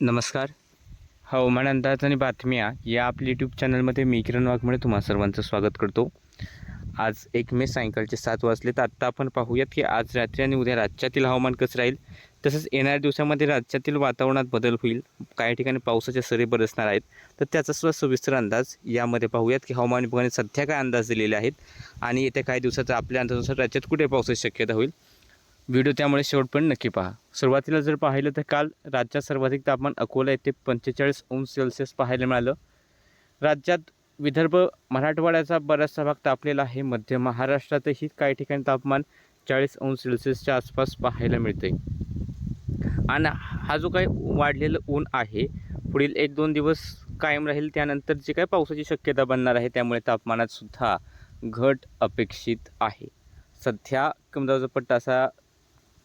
नमस्कार. हवामान अंदाज आणि बातम्या या आपल्या यूट्यूब चॅनलमध्ये मी किरण वाघमुळे तुम्हा सर्वांचं स्वागत करतो. आज एक मे सायंकाळचे सात वाजले तर आत्ता आपण पाहूयात की आज रात्री आणि उद्या राज्यातील हवामान कसं राहील? तसंच येणाऱ्या दिवसामध्ये राज्यातील वातावरणात बदल होईल. काही ठिकाणी पावसाच्या सरी बरसणार आहेत. तर त्याचा सुद्धा सविस्तर अंदाज यामध्ये पाहूयात की हवामान विभागाने सध्या काय अंदाज दिलेले आहेत आणि येत्या काही दिवसाचा आपल्या अंदाजानुसार राज्यात कुठे पावसाची शक्यता होईल? व्हिडिओ त्यामुळे शेवटपर्यंत नक्की पहा. सुरुवातीला जर पाहिलं तर काल राज्यात सर्वाधिक तापमान अकोला येथे पंचेचाळीस अंश सेल्सिअस पाहायला मिळालं. राज्यात विदर्भ मराठवाड्याचा बराचसा भाग तापलेला आहे. मध्य महाराष्ट्रातही काही ठिकाणी तापमान चाळीस अंश सेल्सिअसच्या आसपास पाहायला मिळते आणि हा जो काही वाढलेलं ऊन आहे पुढील एक दोन दिवस कायम राहील. त्यानंतर जी काही पावसाची शक्यता बनणार आहे त्यामुळे तापमानात सुद्धा घट अपेक्षित आहे. सध्या कमदावचा पट्टा असा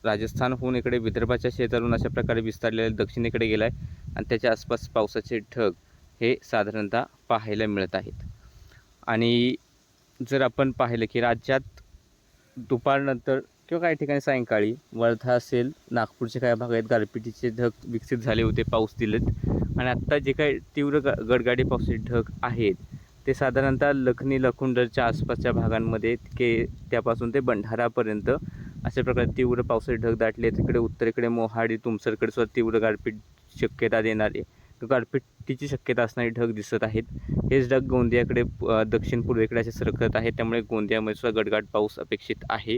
राजस्थानहून इकडे विदर्भाच्या शेजारून अशा प्रकारे विस्तारलेल्या दक्षिणेकडे गेला आहे आणि त्याच्या आसपास पावसाचे ढग हे साधारणतः पाहायला मिळत आहेत. आणि जर आपण पाहिलं की राज्यात दुपारनंतर किंवा काही ठिकाणी सायंकाळी वर्धा असेल नागपूरचे काही भाग आहेत गारपिटीचे ढग विकसित झाले होते पाऊस दिलेत. आणि आत्ता जे काही तीव्र ग गडगाडी पावसाचे ढग आहेत ते साधारणतः लखनी लखुंडरच्या आसपासच्या भागांमध्ये के त्यापासून ते बंधारापर्यंत अशा प्रकारे तीव्र पावसाचे ढग दाटले तिकडे उत्तरेकडे मोहाडी तुमसरकडे सुद्धा तीव्र गारपीट शक्यता देणारे गारपीटीची शक्यता असणारे ढग दिसत आहेत. हेच ढग गोंदियाकडे दक्षिण पूर्वेकडे असे सरकत आहेत. त्यामुळे गोंदियामध्ये सुद्धा गडगाड पाऊस अपेक्षित आहे.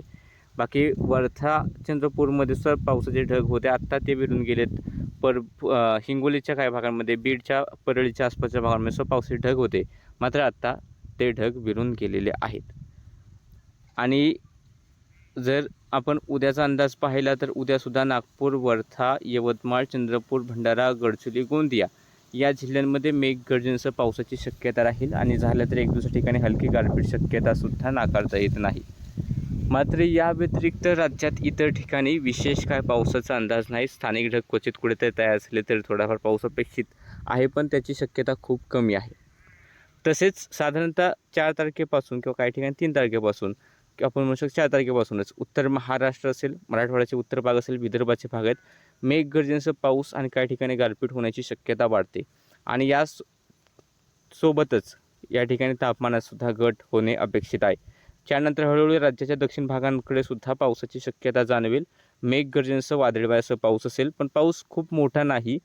बाकी वर्धा चंद्रपूरमध्ये सुद्धा पावसाचे ढग होते. आत्ता ते विरून गेलेत. पर हिंगोलीच्या काही भागांमध्ये बीडच्या परळीच्या आसपासच्या भागांमध्ये सुद्धा पावसाचे ढग होते. मात्र आत्ता ते ढग विरून गेलेले आहेत. आणि जर आपण उद्याचा अंदाज पाहिला तर उद्यासुद्धा नागपूर वर्धा यवतमाळ चंद्रपूर भंडारा गडचिरोली गोंदिया या जिल्ह्यांमध्ये मेघगर्जनेसह पावसाची शक्यता राहील आणि झालं तर एक दुसऱ्या ठिकाणी हलकी गारपीट शक्यतासुद्धा नाकारता येत नाही. मात्र या व्यतिरिक्त राज्यात इतर ठिकाणी विशेष काय पावसाचा अंदाज नाही. स्थानिक ढग क्वचित कुठेतरी तयार असले तरी थोडाफार पाऊस अपेक्षित आहे पण त्याची शक्यता खूप कमी आहे. तसेच साधारणतः चार तारखेपासून किंवा काही ठिकाणी तीन तारखेपासून किंवा आपण म्हणू शकतो चार तारखेपासूनच उत्तर महाराष्ट्र असेल मराठवाड्याचे उत्तर भाग असेल विदर्भाचे भाग आहेत. मेघगर्जनेसह पाऊस आणि काही ठिकाणी गारपीट होण्याची शक्यता वाढते. आणि या सोबतच या ठिकाणी तापमानातसुद्धा घट होणे अपेक्षित आहे. त्यानंतर हळूहळू राज्याच्या दक्षिण भागांकडे सुद्धा पावसाची शक्यता जाणवेल. मेघगर्जनेसह वादळी पाऊस असेल पण पाऊस खूप मोठा नाही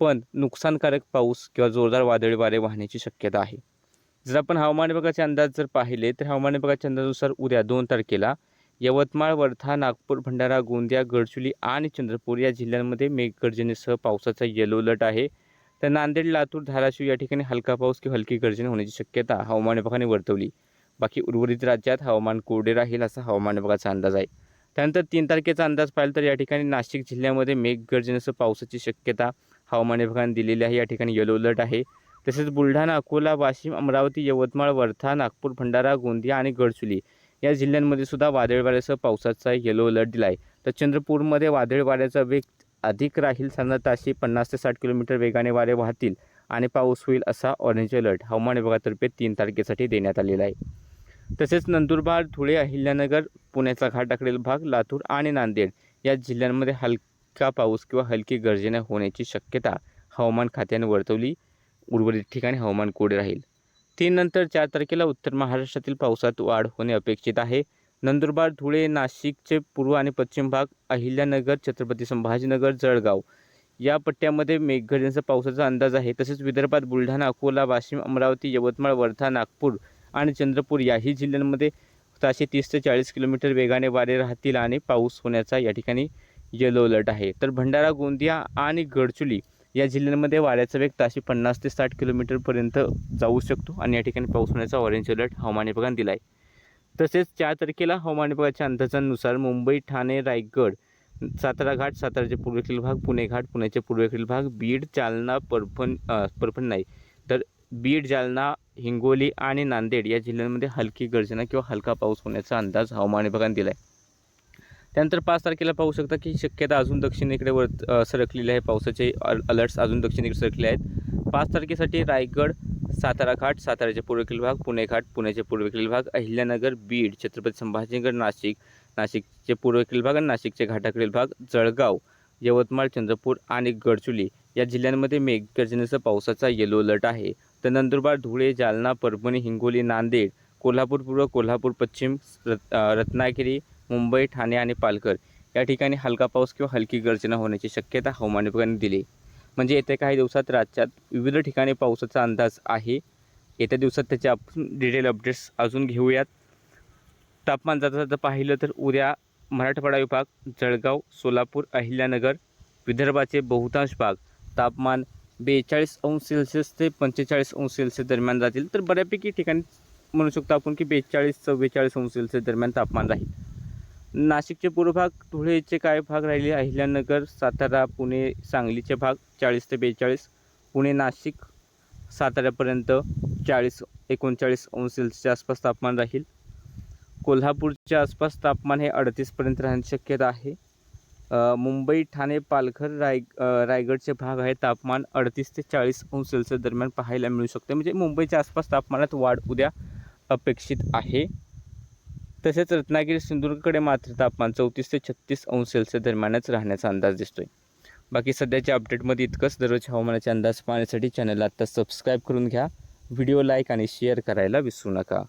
पण नुकसानकारक पाऊस किंवा जोरदार वादळी वारे वाहण्याची शक्यता आहे. जर आपण हवामान विभागाचे अंदाज जर पाहिले तर हवामान विभागाच्या अंदाजानुसार उद्या दोन तारखेला यवतमाळ वर्धा नागपूर भंडारा गोंदिया गडचुली आणि चंद्रपूर या जिल्ह्यांमध्ये मेघगर्जनेसह पावसाचा येलो अलर्ट आहे. तर नांदेड लातूर धाराशिव या ठिकाणी हलका पाऊस किंवा हलकी गर्जना होण्याची शक्यता हवामान विभागाने वर्तवली. बाकी उर्वरित राज्यात हवामान कोरडे राहील असा हवामान विभागाचा अंदाज आहे. त्यानंतर तीन तारखेचा अंदाज पाहिला तर या ठिकाणी नाशिक जिल्ह्यामध्ये मेघगर्जनेसह पावसाची शक्यता हवामान विभागाने दिलेली आहे. या ठिकाणी येलो अलर्ट आहे. तसेच बुलढाणा अकोला वाशिम अमरावती यवतमाळ वर्धा नागपूर भंडारा गोंदिया आणि गडचुली या जिल्ह्यांमध्ये सुद्धा वादळ वाऱ्यासह पावसाचा येलो अलर्ट दिला आहे तर चंद्रपूरमध्ये वादळ वाऱ्याचा वेग अधिक राहील साधारणतः पन्नास ते साठ किलोमीटर वेगाने वारे वाहतील आणि पाऊस होईल असा ऑरेंज अलर्ट हवामान विभागातर्फे तीन तारखेसाठी देण्यात आलेला आहे. तसेच नंदुरबार धुळे अहिल्यानगर पुण्याचा घाटाकडील भाग लातूर आणि नांदेड या जिल्ह्यांमध्ये हलका पाऊस किंवा हलकी गर्जने होण्याची शक्यता हवामान खात्याने वर्तवली. उर्वरित ठिकाणी हवामान कोरडे राहील. तीननंतर चार तारखेला उत्तर महाराष्ट्रातील पावसात वाढ होणे अपेक्षित आहे. नंदुरबार धुळे नाशिकचे पूर्व आणि पश्चिम भाग अहिल्यानगर छत्रपती संभाजीनगर जळगाव. या पट्ट्यामध्ये मेघगर्जनेचा पावसाचा अंदाज आहे. तसेच विदर्भात बुलढाणा अकोला वाशिम अमरावती यवतमाळ वर्धा नागपूर आणि चंद्रपूर याही जिल्ह्यांमध्ये ताशे तीस ते चाळीस किलोमीटर वेगाने वारे राहतील आणि पाऊस होण्याचा या ठिकाणी येलो अलर्ट आहे. तर भंडारा गोंदिया आणि गडचुली या जिल्ह्यांमध्ये वाऱ्याचा वेग ताशी पन्नास ते साठ किलोमीटरपर्यंत जाऊ शकतो आणि या ठिकाणी पाऊस होण्याचा ऑरेंज अलर्ट हवामान विभागाने दिला आहे तसेच चार तारखेला हवामान विभागाच्या अंदाजानुसार मुंबई ठाणे रायगड सातारा घाट साताराचे पूर्वेकडील भाग पुणे घाट पुण्याचे पूर्वेकडील भाग बीड जालना परभण परभण नाही तर बीड जालना हिंगोली आणि नांदेड या जिल्ह्यांमध्ये हलकी गर्जना किंवा हलका पाऊस होण्याचा अंदाज हवामान विभागाने दिला आहे त्यानंतर पाच तारखेला पाहू शकता की शक्यता अजून दक्षिणेकडे वर सरकलेले सरकलेली आहे. पावसाचे अलर्ट्स अजून दक्षिणेकडे सरकले आहेत. पाच तारखेसाठी रायगड सातारा घाट साताऱ्याचे पूर्वेकडील भाग पुणे घाट पुण्याचे पूर्वेकडील भाग अहिल्यानगर बीड छत्रपती संभाजीनगर नाशिक नाशिकचे पूर्वेकडील भाग आणि नाशिकचे घाटाकडील भाग जळगाव यवतमाळ चंद्रपूर आणि गडचुली या जिल्ह्यांमध्ये मेघगर्जनेसह पावसाचा येलो अलर्ट आहे. तर नंदुरबार धुळे जालना परभणी हिंगोली नांदेड कोल्हापूर पूर्व कोल्हापूर पश्चिम रत रत्नागिरी मुंबई ठाणे आणि पालघर या ठिकाणी हलका पाऊस किंवा हलकी गर्जना होण्याची शक्यता हवामान विभागाने दिली. म्हणजे येत्या काही दिवसात राज्यात विविध ठिकाणी पावसाचा अंदाज आहे. येत्या दिवसात त्याचे आपण डिटेल अपडेट्स अजून घेऊयात. तापमान जाता जाता पाहिलं तर उद्या मराठवाडा विभाग जळगाव सोलापूर अहिल्यानगर विदर्भाचे बहुतांश भाग तापमान बेचाळीस अंश सेल्सिअस ते पंचेचाळीस अंश सेल्सिअस दरम्यान जातील. तर बऱ्यापैकी ठिकाणी म्हणू शकतो आपण की बेचाळीस चव्वेचाळीस अंश सेल्सिअस दरम्यान तापमान राहील. नाशिकचे पूर्व भाग धुळेचे काय भाग राहिले? अहिल्यानगर सातारा पुणे सांगलीचे भाग चाळीस ते बेचाळीस पुणे नाशिक साताऱ्यापर्यंत चाळीस एकोणचाळीस अंश सेल्सिअसच्या आसपास तापमान राहील. कोल्हापूरच्या आसपास तापमान हे अडतीसपर्यंत राहण्याची शक्यता आहे. मुंबई ठाणे पालघर राय रायगडचे भाग आहे तापमान अडतीस ते चाळीस अंश सेल्सिअस दरम्यान पाहायला मिळू शकते. म्हणजे मुंबईच्या आसपास तापमानात वाढ उद्या अपेक्षित आहे. तसेच रत्नागिरी सिंधुदुर्गकडे मात्र तापमान चौतीस ते छत्तीस अंश सेल्सिअस दरम्यानच राहण्याचा अंदाज दिसतोय. बाकी सध्याच्या अपडेटमध्ये इतकंच. दररोज हवामानाचे अंदाज पाहण्यासाठी चॅनलला आत्ता सबस्क्राईब करून घ्या. व्हिडिओ लाईक आणि शेअर करायला विसरू नका.